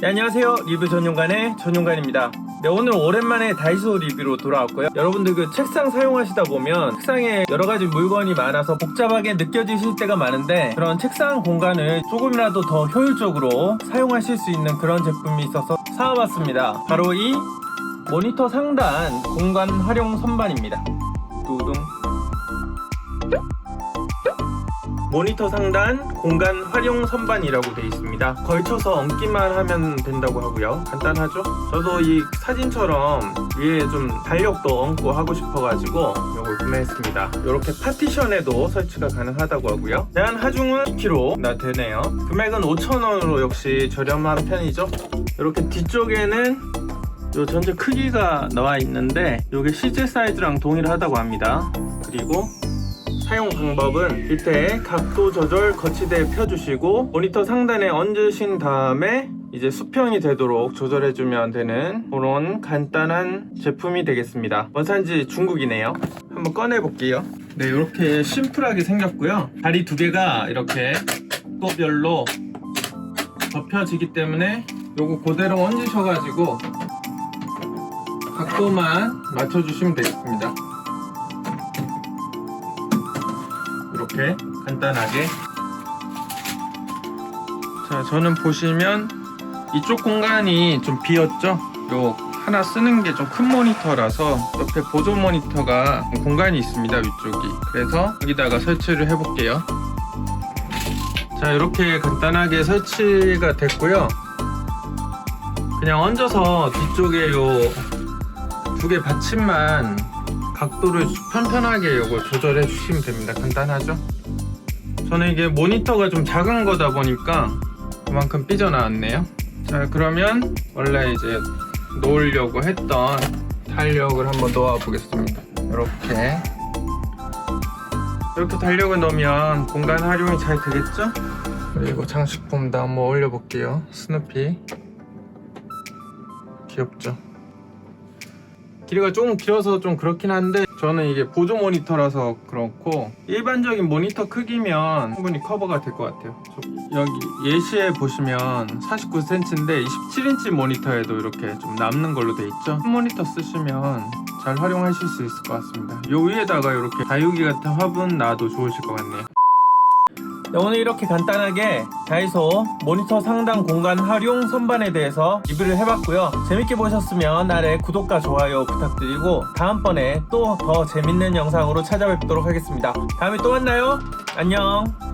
네, 안녕하세요. 리뷰 전용관의 전용관입니다. 네, 오늘 오랜만에 다이소 리뷰로 돌아왔고요. 여러분들 그 책상 사용하시다 보면 책상에 여러 가지 물건이 많아서 복잡하게 느껴지실 때가 많은데 그런 책상 공간을 조금이라도 더 효율적으로 사용하실 수 있는 그런 제품이 있어서 사와봤습니다. 바로 이 모니터 상단 공간 활용 선반입니다. 두둥. 모니터 상단 공간 활용 선반이라고 되어 있습니다. 걸쳐서 얹기만 하면 된다고 하고요. 간단하죠? 저도 이 사진처럼 위에 좀 달력도 얹고 하고 싶어가지고 이걸 구매했습니다. 이렇게 파티션에도 설치가 가능하다고 하고요. 대한 하중은 2kg나 되네요. 금액은 5,000원으로 역시 저렴한 편이죠. 이렇게 뒤쪽에는 요 전체 크기가 나와 있는데 이게 실제 사이즈랑 동일하다고 합니다. 그리고 사용 방법은 밑에 각도 조절 거치대에 펴주시고 모니터 상단에 얹으신 다음에 이제 수평이 되도록 조절해주면 되는 그런 간단한 제품이 되겠습니다. 원산지 중국이네요. 한번 꺼내볼게요. 네, 이렇게 심플하게 생겼고요. 다리 두 개가 이렇게 또별로 접혀지기 때문에 요거 그대로 얹으셔가지고 각도만 맞춰주시면 되겠습니다. 이렇게 간단하게. 자 저는 보시면 이쪽 공간이 좀 비었죠? 요 하나 쓰는 게 좀 큰 모니터라서 옆에 보조 모니터가 공간이 있습니다 위쪽이. 그래서 여기다가 설치를 해 볼게요. 자 이렇게 간단하게 설치가 됐고요. 그냥 얹어서 뒤쪽에 요 두 개 받침만 각도를 편편하게 이걸 조절해 주시면 됩니다. 간단하죠? 저는 이게 모니터가 좀 작은 거다 보니까 그만큼 삐져나왔네요. 자, 그러면 원래 이제 놓으려고 했던 달력을 한번 놓아 보겠습니다. 이렇게. 이렇게 달력을 넣으면 공간 활용이 잘 되겠죠? 그리고 장식품도 한번 올려볼게요. 스누피. 귀엽죠? 길이가 조금 길어서 좀 그렇긴 한데 저는 이게 보조 모니터라서 그렇고 일반적인 모니터 크기면 충분히 커버가 될 것 같아요. 저- 여기 예시에 보시면 49cm인데 27인치 모니터에도 이렇게 좀 남는 걸로 돼 있죠? 큰 모니터 쓰시면 잘 활용하실 수 있을 것 같습니다. 요 위에다가 이렇게 다육이 같은 화분 놔도 좋으실 것 같네요 네, 오늘 이렇게 간단하게 다이소 모니터 상단 공간 활용 선반에 대해서 리뷰를 해봤고요. 재밌게 보셨으면 아래 구독과 좋아요 부탁드리고 다음번에 또 더 재밌는 영상으로 찾아뵙도록 하겠습니다. 다음에 또 만나요. 안녕.